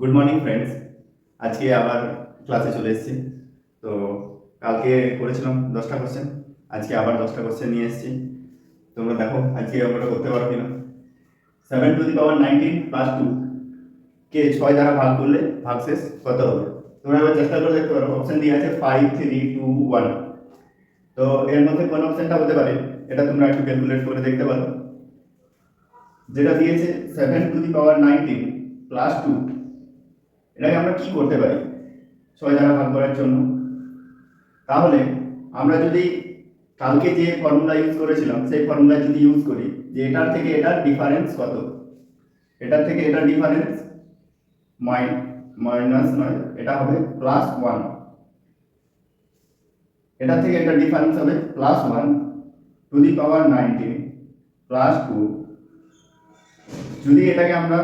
Good morning friends আজকে আবার ক্লাসে চলে এসেছি। তো কালকে করেছিলাম দশটা কোশ্চেন আজকে আবার দশটা কোশ্চেন নিয়ে এসেছি। তোমরা দেখো আজকে অঙ্কটা করতে পারো কিনা। Seven to the power nineteen plus two কে ছয় দ্বারা ভাগ করলে ভাগশেষ কত হবে? তোমরা এবার চেষ্টা করে দেখতে পারো। অপশন দিয়ে আছে ফাইভ থ্রি টু ওয়ান তো এর মধ্যে কোন অপশনটা হতে পারে, এটা তোমরা একটু ক্যালকুলেট করে দেখতে পারো। যেটা দিয়েছে seven to the power nineteen plus two এটাকে আমরা কি করতে পারি? ছয় দ্বারা ভাগ করার জন্য। তাহলে আমরা যদি কালকে যে ফর্মুলা ইউজ করেছিলাম, সেই ফর্মুলা যদি ইউজ করি, যে এটার থেকে এটার ডিফারেন্স কত? এটার থেকে এটার ডিফারেন্স মাইন মাইনাস নয়, এটা হবে প্লাস ওয়ান এটার থেকে এটার ডিফারেন্স হবে plus one to the power nineteen plus two যদি এটাকে আমরা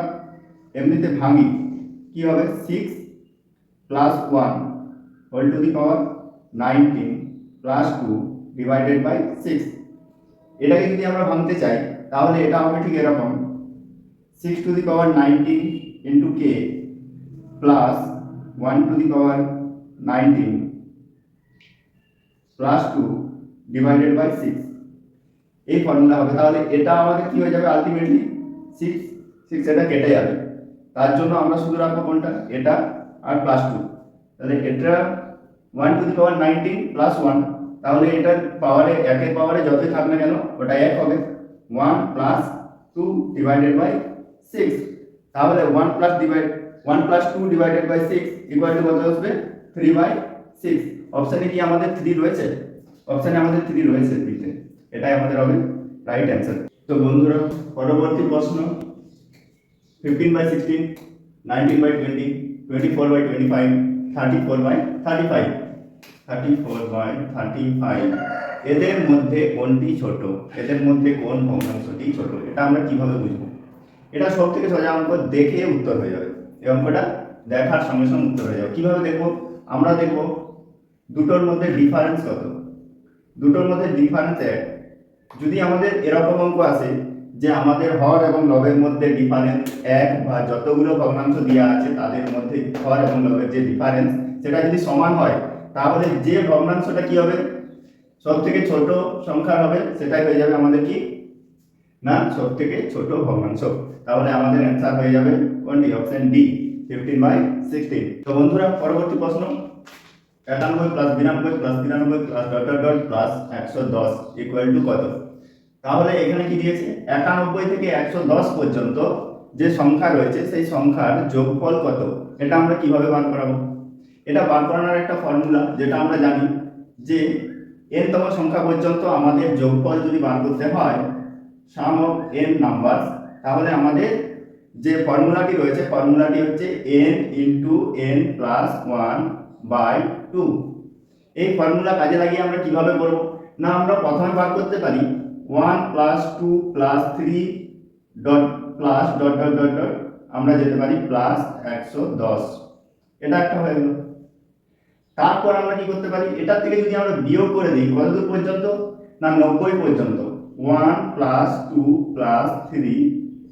এমনিতে ভাঙি কি হবে? Six plus one whole to the power nineteen plus two divided by six এটাকে যদি আমরা ভাঙতে চাই, তাহলে এটা হবে ঠিক এরকম। Six to the power nineteen into K plus one to the power nineteen plus two divided by six এই ফর্মুলা হবে। তাহলে এটা আমাদের কি হয়ে যাবে? আলটিমেটলি সিক্স সিক্স এটা কেটে যাবে। তার জন্য আমরা শুধু রাখব কোনটা? এটা আর প্লাস টু তাহলে এটা one to the power nineteen plus one তাহলে এটার পাওয়ারে একের পাওয়ারে যতই থাক না কেন, ওটা এক হবে। One plus two divided by six তাহলে one plus divide one plus two divided by six equal to কত আসবে? থ্রি বাই সিক্স অপশানে কি আমাদের থ্রি রয়েছে? অপশানে আমাদের থ্রি রয়েছে থ্রিতে এটাই আমাদের হবে রাইট অ্যান্সার তো বন্ধুরা, পরবর্তী প্রশ্ন। Fifteen by sixteen nineteen by twenty twenty four by twenty five thirty four by thirty five thirty four by thirty five এদের মধ্যে কোনটি ছোট? এদের মধ্যে কোন ভগ্নাংশটি ছোট? এটা আমরা কীভাবে বুঝব? এটা সব থেকে সোজা অঙ্ক দেখে উত্তর হয়ে যাবে। এই অঙ্কটা দেখার সঙ্গে সঙ্গে উত্তর হয়ে যাবে। কীভাবে দেখব? আমরা দেখব দুটোর মধ্যে ডিফারেন্স কত? দুটোর মধ্যে ডিফারেন্স এক। যদি আমাদের এরকম অঙ্ক আসে যে আমাদের হর এবং লবের মধ্যে ডিফারেন্স এক বা যতগুলো ভগ্নাংশ দেওয়া আছে তাদের মধ্যে হর এবং লবের যে ডিফারেন্স সেটা যদি সমান হয়, তাহলে যে ভগ্নাংশটা কি হবে? সব থেকে ছোট সংখ্যা হবে, সেটাই হয়ে যাবে আমাদের কি? না সব থেকে ছোট ভগ্নাংশ। তাহলে আমাদের অ্যান্সার হয়ে যাবে কোনটি? Option D fifteen by sixteen তো বন্ধুরা, পরবর্তী প্রশ্ন। একানব্বই প্লাস বিরানব্বই প্লাস তিরানব্বই plus dot dot dot plus একশো দশ ইকুয়াল টু কত? তাহলে এখানে কি দিয়েছে? একানব্বই থেকে একশো দশ পর্যন্ত যে সংখ্যা রয়েছে, সেই সংখ্যার যোগফল কত? এটা আমরা কীভাবে বার করাবো? এটা বার করানোর একটা ফর্মুলা যেটা আমরা জানি যে এন তম সংখ্যা পর্যন্ত আমাদের যোগফল যদি বার করতে হয় সাম অফ এন নাম্বার তাহলে আমাদের যে ফর্মুলাটি রয়েছে ফর্মুলাটি হচ্ছে N into N plus one by two এই ফর্মুলা কাজে লাগিয়ে আমরা কীভাবে করব? না, আমরা প্রথমে বার করতে পারি one plus two plus three dot plus dot dot dot dot আমরা যেতে পারি প্লাস একশো দশ। এটা একটা হয়ে গেল। তারপর আমরা কি করতে পারি? এটার থেকে যদি আমরা বিয়োগ করে দিই, কতদূর পর্যন্ত? না, নব্বই পর্যন্ত। One plus two plus three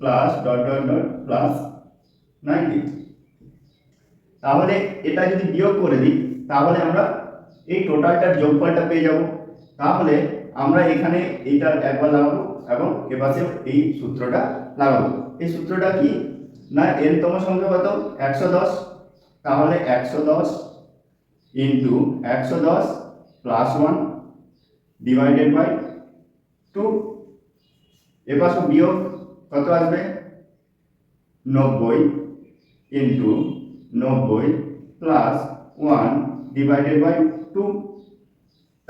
plus dot dot dot plus ninety তাহলে এটা যদি বিয়োগ করে দিই, তাহলে আমরা এই টোটালটার যোগফলটা পেয়ে যাব। তাহলে আমরা এখানে এইটা একবার লাগাবো এবং এপাশেও এই সূত্রটা লাগাবো এই সূত্রটা কি? না এন তম সংখ্যা কত? একশো দশ। তাহলে একশো দশ ইন্টু একশো দশ plus one divided by two এপাশে বিয়োগ কত আসবে? নব্বই ইন্টু নব্বই plus one divided by two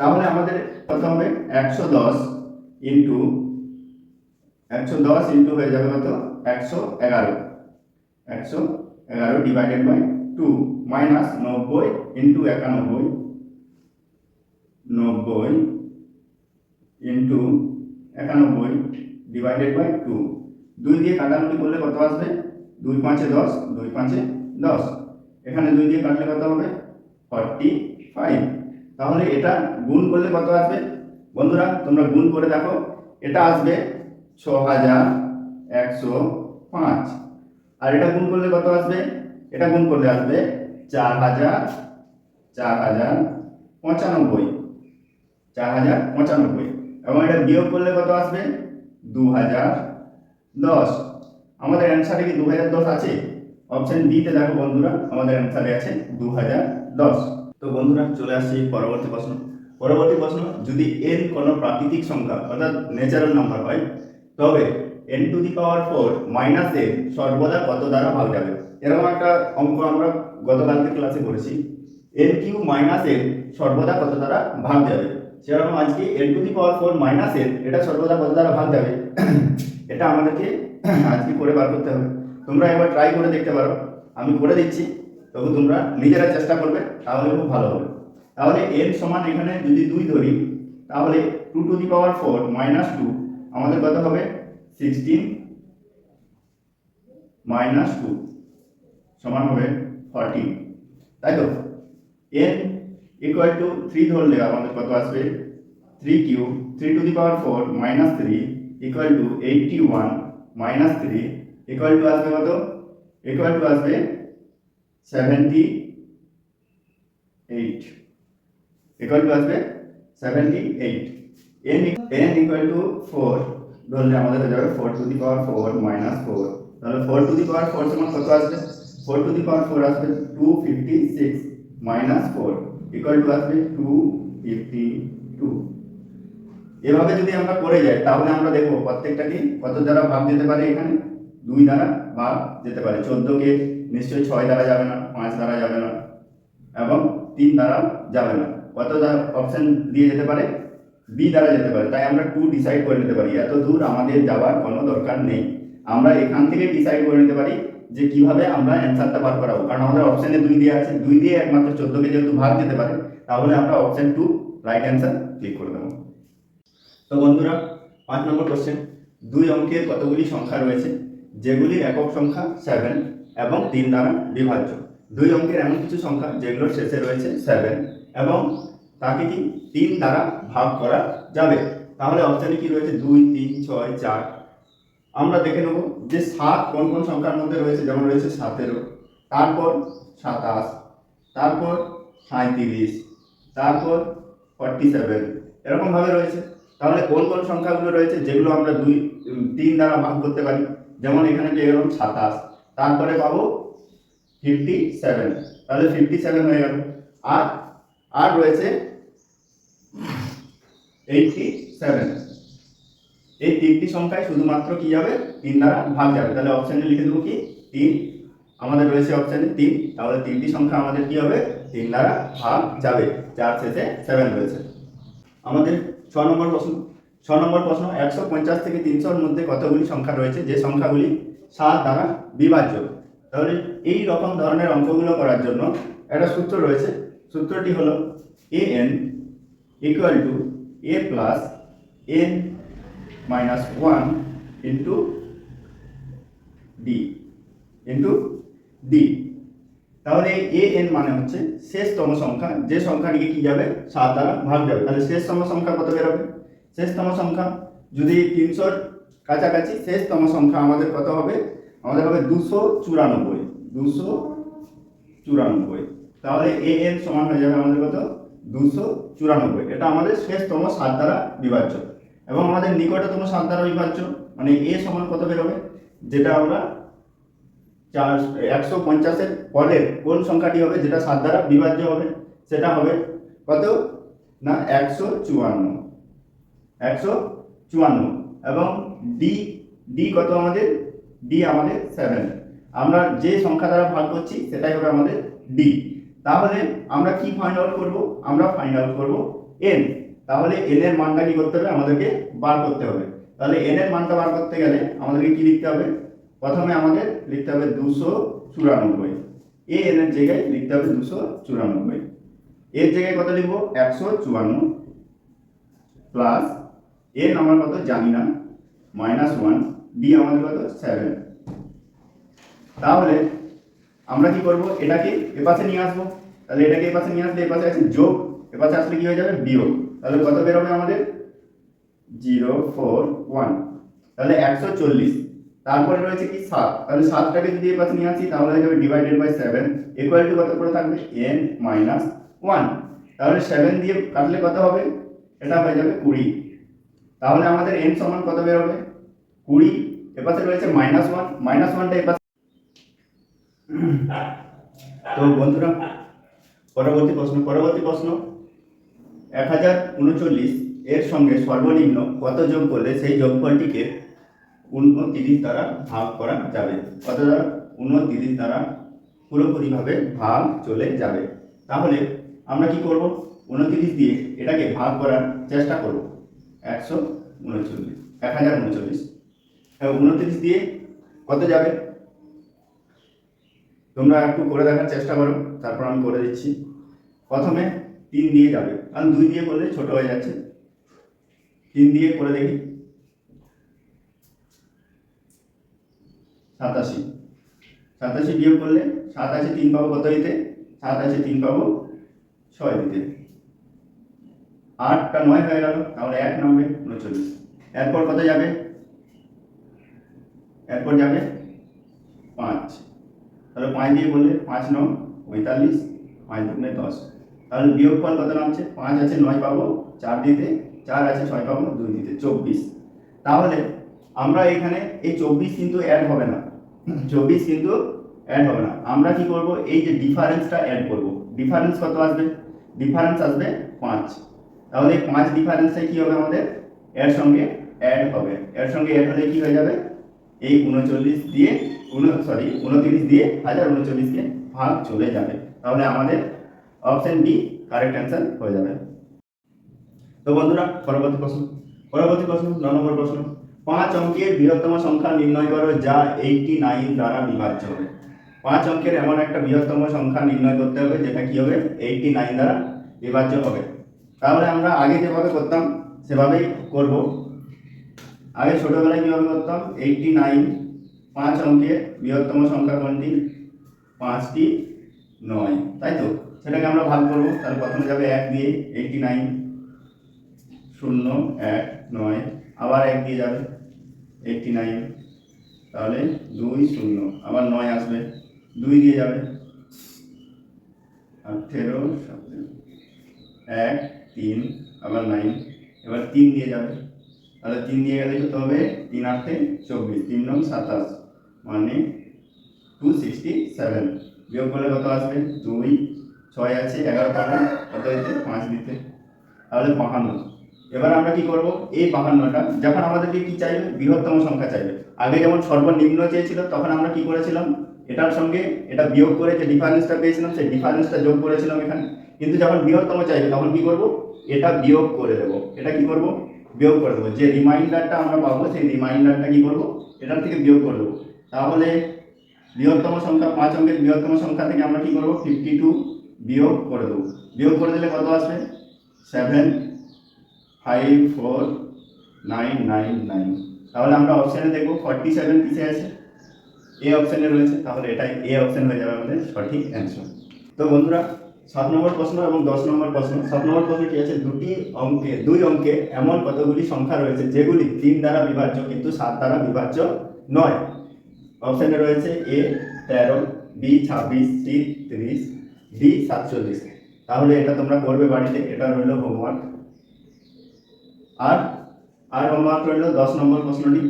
তাহলে আমাদের কত হবে একশো দশ ইন্টু, একশো দশ ইন্টু হয়ে যাবে কত? একশো এগারো। একশো এগারো ডিভাইডেড বাই টু মাইনাস নব্বই ইন্টু একানব্বই। নব্বই ইন্টু একানব্বই ডিভাইডেড বাই টু দুই দিয়ে কাটাকুটি করলে কত আসবে? দুই পাঁচে দশ, দুই পাঁচে দশ। এখানে দুই দিয়ে কাটলে কত হবে? ফর্টি ফাইভ তাহলে এটা গুণ করলে কত আসবে? বন্ধুরা, তোমরা গুণ করে দেখো। এটা আসবে ছ হাজার একশো পাঁচ। আর এটা গুণ করলে কত আসবে? এটা গুণ করলে আসবে চার হাজার চার হাজার পঁচানব্বই। চার হাজার পঁচানব্বই। এবং এটা বিয়োগ করলে কত আসবে? দু হাজার দশ। আমাদের অ্যান্সারে কি দু হাজার দশ আছে? অপশন বিতে দেখো বন্ধুরা, আমাদের অ্যান্সারে আছে দু হাজার দশ। তো বন্ধুরা, চলে আসছি পরবর্তী প্রশ্ন। পরবর্তী প্রশ্ন, যদি এন কোনো প্রাকৃতিক সংখ্যা, অর্থাৎ ন্যাচারাল নাম্বার হয়, তবে N to the power four minus N সর্বদা কত দ্বারা ভাগ যাবে? এরকম একটা অঙ্ক আমরা গতকালকে ক্লাসে করেছি। এন কিউ মাইনাস এন সর্বদা কত দ্বারা ভাগ যাবে? সেরকম আজকে N to the power four minus N এটা সর্বদা কত দ্বারা ভাগ যাবে? এটা আমাদেরকে আজকে করে বার করতে হবে। তোমরা একবার ট্রাই করে দেখতে পারো। আমি করে দিচ্ছি। তবু তোমরা নিজেরা চেষ্টা করবে, তাহলে খুব ভালো হবে। তাহলে এন সমান এখানে যদি দুই ধরি, তাহলে two to the power four minus two আমাদের কত হবে? সিক্সটিন মাইনাস টু সমান হবে ফর্টিন তাই তো? এন ইকুয়াল টু থ্রি ধরলে আমাদের কত আসবে? Three Q three to the power four minus three equal to eighty one minus three equal to আসবে কত? ইকুয়াল টু আসবে সেভেন্টি এইট ইকুয়াল টু আসবে seventy eight N N equal to four ধরলে আমাদের হয়ে যাবে four to the power four minus four তাহলে four to the power four সমান কত আসবে? Four to the power four আসবে two fifty six minus four equal to আসবে টু ফিফটি টু এভাবে যদি আমরা করে যাই, তাহলে আমরা দেখব প্রত্যেকটাকে কত দ্বারা ভাগ যেতে পারে এখানে? দুই দ্বারা ভাগ যেতে পারে। চোদ্দকে নিশ্চয়ই ছয় দ্বারা যাবে না, পাঁচ দ্বারা যাবে না, এবং তিন দ্বারা যাবে না। কত অপশন দিয়ে যেতে পারে? বি দ্বারা যেতে পারে। তাই আমরা টু ডিসাইড করে নিতে পারি। এত দূর আমাদের যাওয়ার কোনো দরকার নেই। আমরা এখান থেকে ডিসাইড করে নিতে পারি যে কীভাবে আমরা অ্যান্সারটা বার করাবো। কারণ আমাদের অপশনে দুই দিয়ে আছে। দুই দিয়ে একমাত্র চোদ্দকে যেহেতু ভাগ যেতে পারে, তাহলে আমরা option two right answer click করে দেবো। তো বন্ধুরা, পাঁচ নম্বর কোশ্চেন দুই অঙ্কের কতগুলি সংখ্যা রয়েছে? যেগুলির একক সংখ্যা সেভেন এবং তিন দ্বারা বিভাজ্য। দুই অঙ্কের এমন কিছু সংখ্যা যেগুলোর শেষে রয়েছে সেভেন এবং তাকে কি তিন দ্বারা ভাগ করা যাবে? তাহলে অপশানে কি রয়েছে? দুই, তিন, ছয়, চার। আমরা দেখে নেব যে সাত কোন কোন সংখ্যার মধ্যে রয়েছে, যেমন রয়েছে সতেরো, তারপর সাতাশ, তারপর সাঁত্রিশ তারপর ফর্টি সেভেন এরকমভাবে রয়েছে। তাহলে কোন কোন সংখ্যাগুলো রয়েছে, যেগুলো আমরা দুই, তিন দ্বারা ভাগ করতে পারি? যেমন এখানে পেয়ে গেলাম সাতাশ, তারপরে পাবো ফিফটি সেভেন তাহলে ফিফটি সেভেন হয়ে গেল। আর আর রয়েছে এইটটি সেভেন এই তিনটি সংখ্যায় শুধুমাত্র কি যাবে? তিন দ্বারা ভাগ যাবে। তাহলে অপশানে লিখে দেবো কি? তিন। আমাদের রয়েছে অপশানে তিন। তাহলে তিনটি সংখ্যা আমাদের কি হবে? তিন দ্বারা ভাগ যাবে। যার শেষে সেভেন রয়েছে। আমাদের ছ নম্বর প্রশ্ন। ছ নম্বর প্রশ্ন, একশো পঞ্চাশ থেকে তিনশোর মধ্যে কতগুলি সংখ্যা রয়েছে? যে সংখ্যাগুলি সাত দ্বারা বিভাজ্য। তাহলে এই রকম ধরনের অঙ্কগুলো করার জন্য একটা সূত্র রয়েছে। সূত্রটি হলো A N equal to A plus N minus one into D into D তাহলে এ এন মানে হচ্ছে শেষতম সংখ্যা, যে সংখ্যাটিকে কি যাবে? সাত দ্বারা ভাগ যাবে। তাহলে শেষতম সংখ্যা কত বেরোবে শেষতম সংখ্যা। যদি তিনশোর কাছাকাছি শেষতম সংখ্যা আমাদের কত হবে? আমাদের হবে দুশো চুরানব্বই। দুশো চুরানব্বই। তাহলে এ এন সমান হয়ে যাবে আমাদের কত? দুশো চুরানব্বই। এটা আমাদের শেষতম সাত দ্বারা বিভাজ্য। এবং আমাদের নিকটতম সাত দ্বারা বিভাজ্য মানে এ সমান কত বেরোবে যেটা আমরা চার, একশো পঞ্চাশের পরের কোন সংখ্যাটি হবে? যেটা সাত দ্বারা বিভাজ্য হবে, সেটা হবে কত? না, একশো চুয়ান্ন। একশো চুয়ান্ন। এবং ডি ডি কত আমাদের? ডি আমাদের সেভেন আমরা যে সংখ্যা দ্বারা ভাগ করছি, সেটাই হবে আমাদের ডি তাহলে আমরা কি ফাইন্ড আউট করব? আমরা ফাইন্ড আউট করব এন তাহলে এন এর মানটা কি করতে হবে? আমাদেরকে বার করতে হবে। তাহলে এন এর মানটা বার করতে গেলে আমাদেরকে কি লিখতে হবে? প্রথমে আমাদের লিখতে হবে দুশো চুরানব্বই। এ এন এর জায়গায় লিখতে হবে দুশো চুরানব্বই। এর জায়গায় কত লিখব? একশো চুয়ান্ন প্লাস এন আমার কত? জানি না মাইনাস ওয়ান ডি আমাদের কত? সেভেন তাহলে আমরা কি করব? এটাকে এপাশে নিয়ে আসব। তাহলে এটাকে এপাশে নিয়ে আসলে এপাশে আছে যোগ এপাশে আসলে কি হয়ে যাবে? বিয়োগ। তাহলে কত বেরোবে আমাদের? Zero, four, one. তাহলে একশো চল্লিশ। তারপরে রয়েছে কি সাত। তাহলে সাতটাকে যদি এই পাশে নিয়ে আসি, তাহলে হয়ে যাবে divided by seven equal to কত করে থাকবে? এন মাইনাস ওয়ান তাহলে সেভেন দিয়ে কাটলে কত হবে? এটা হয়ে যাবে কুড়ি। তাহলে আমাদের এন সমান কত বেরোবে কুড়ি। এপাশে রয়েছে মাইনাস ওয়ান মাইনাস ওয়ানটা এপাশে তো বন্ধুরা, পরবর্তী প্রশ্ন পরবর্তী প্রশ্ন। এক হাজার উনচল্লিশ এর সঙ্গে সর্বনিম্ন কত যোগ করলে সেই যোগফলটিকে উনতিরিশ দ্বারা ভাগ করা যাবে? কত দ্বারা? উনতিরিশ দ্বারা পুরোপুরিভাবে ভাগ চলে যাবে। তাহলে আমরা কি করব? উনতিরিশ দিয়ে এটাকে ভাগ করার চেষ্টা করব। একশো উনচল্লিশ, এক হাজার উনচল্লিশ। উনতিরিশ দিয়ে কত যাবে? তোমরা একটু করে দেখার চেষ্টা করো, তারপর আমি করে দিচ্ছি। প্রথমে তিন দিয়ে যাবে, কারণ দুই দিয়ে করলে ছোট হয়ে যাচ্ছে। তিন দিয়ে করে দেখি। সাতাশি। সাতাশি বিয়োগ করলে সাত আছে তিন পাবো কত দিতে? সাত আছে তিন পাবো ছয় দিতে। আটটা নয় হয়ে গেল, তাহলে এক নামবে উনচল্লিশ। এরপর কত যাবে? এরপর যাবে পাঁচ। তাহলে পাঁচ দিয়ে বললে পাঁচ নয় পঁয়তাল্লিশ, পাঁচ দুগুণে দশ। তাহলে বিয়োগফল কত নামছে? পাঁচ আছে নয় পাবো, চার দিতে, চার আছে ছয় পাবো, দুই দিতে, চব্বিশ। তাহলে আমরা এখানে এই চব্বিশ কিন্তু অ্যাড হবে না। চব্বিশ কিন্তু অ্যাড হবে না। আমরা কি করব? এই যে ডিফারেন্সটা অ্যাড করব। ডিফারেন্স কত আসবে? ডিফারেন্স আসবে পাঁচ। তাহলে এই পাঁচ ডিফারেন্সটা কি হবে আমাদের? এর সঙ্গে অ্যাড হবে। এর সঙ্গে অ্যাড হলে কি হয়ে যাবে? এই উনচল্লিশ দিয়ে সরি উনত্রিশ দিয়ে হাজার উনচল্লিশকে ভাগ চলে যাবে। তাহলে আমাদের অপশন বি কারেক্ট অ্যান্সার হয়ে যাবে। তো বন্ধুরা, পরবর্তী প্রশ্ন। পরবর্তী প্রশ্ন, ন নম্বর প্রশ্ন। পাঁচ অঙ্কের বৃহত্তম সংখ্যা নির্ণয় করো যা এইটটি নাইন দ্বারা বিভাজ্য হবে। পাঁচ অঙ্কের এমন একটা বৃহত্তম সংখ্যা নির্ণয় করতে হবে, যেটা কি হবে? এইটটি নাইন দ্বারা বিভাজ্য হবে। তাহলে আমরা আগে যেভাবে করতাম, সেভাবেই করব। আগে ছোটবেলায় কীভাবে করতাম? এইটটি নাইন পাঁচ অঙ্কের বৃহত্তম সংখ্যা কোনটি? পাঁচটি, নয়। তাই তো? সেটাকে আমরা ভাগ করব। তাহলে প্রথমে যাবে এক দিয়ে এইটটি নাইন শূন্য, এক, নয়। আবার এক দিয়ে যাবে এইটটি নাইন তাহলে দুই, শূন্য। আবার নয় আসবে। দুই দিয়ে যাবে। আঠেরো সতেরো এক, তিন, আবার নাইন এবার তিন দিয়ে যাবে। তাহলে তিন দিয়ে গেলে কত হবে? তিন আটে চব্বিশ। তিন নং সাতাশ। মানে টু সিক্সটি সেভেন বিয়োগ করলে কত আসবে? দুই। ছয় আছে, এগারো পাবো। কত দিতে পাঁচ দিতে। তাহলে বাহান্ন। এবার আমরা কি করব? এই বাহান্নটা, যখন আমাদেরকে কি চাইবে? বৃহত্তম সংখ্যা চাইবে। আগে যেমন সর্বনিম্ন চেয়েছিল, তখন আমরা কি করেছিলাম? এটার সঙ্গে এটা বিয়োগ করে যে ডিফারেন্সটা পেয়েছিলাম, সেই ডিফারেন্সটা যোগ করেছিলাম এখানে। কিন্তু যখন বৃহত্তম চাইবে, তখন কি করব? এটা বিয়োগ করে দেবো। এটা কি করব? বিয়োগ করে দেবো। যে রিমাইন্ডারটা আমরা পাবো, সেই রিমাইন্ডারটা কী করব? এটার থেকে বিয়োগ করে দেবো। তাহলে বৃহত্তম সংখ্যা পাঁচ অঙ্কের বৃহত্তম সংখ্যা থেকে আমরা কী করব? ফিফটি টু বিয়োগ করে দেবো। বিয়োগ করে দিলে কত আসবে? Seven five four nine nine nine তাহলে আমরা অপশানে দেখব ফর্টি সেভেন কিসে আছে? এ অপশানে রয়েছে। তাহলে এটাই এ অপশান হয়ে যাবে আমাদের সঠিক অ্যান্সার তো বন্ধুরা সাত নম্বর প্রশ্ন এবং দশ নম্বর প্রশ্ন। সাত নম্বর প্রশ্ন কি আছে? দুটি অঙ্কে, দুই অঙ্কে এমন কতগুলি সংখ্যা রয়েছে যেগুলি তিন দ্বারা বিভাজ্য কিন্তু সাত দ্বারা বিভাজ্য নয়। অপশানে রয়েছে এ তেরো বি ছাব্বিশ সি তিরিশ ডি সাতচল্লিশ। তাহলে এটা তোমরা করবে বাড়িতে, এটা রইল হোমওয়ার্ক আর আর হোমওয়ার্ক রইল দশ নম্বর প্রশ্নটি।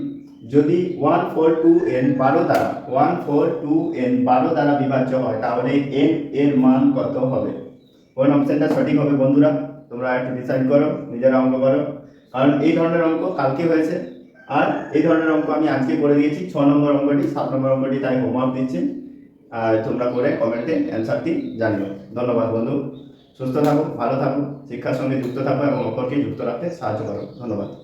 যদি ওয়ান ফোর টু এন বারো দ্বারা ওয়ান ফোর টু এন বারো দ্বারা বিভাজ্য হয়, তাহলে এন এর মান কত হবে? কোন অপশানটা সঠিক হবে বন্ধুরা? তোমরা একটু ডিসাইড করো, নিজেরা অঙ্ক করো। কারণ এই ধরনের অঙ্ক কালকে হয়েছে। আর এই ধরনের অঙ্ক আমি আজকে করে দিয়েছি, ছ নম্বর অঙ্কটি, সাত নম্বর অঙ্কটি তাই হোমওয়ার্ক দিচ্ছি। আর তোমরা করে কমেন্টে অ্যান্সারটি জানিও। ধন্যবাদ বন্ধু। সুস্থ থাকো, ভালো থাকো, শিক্ষার সঙ্গে যুক্ত থাকো এবং অপরকে যুক্ত রাখতে সাহায্য করো। ধন্যবাদ।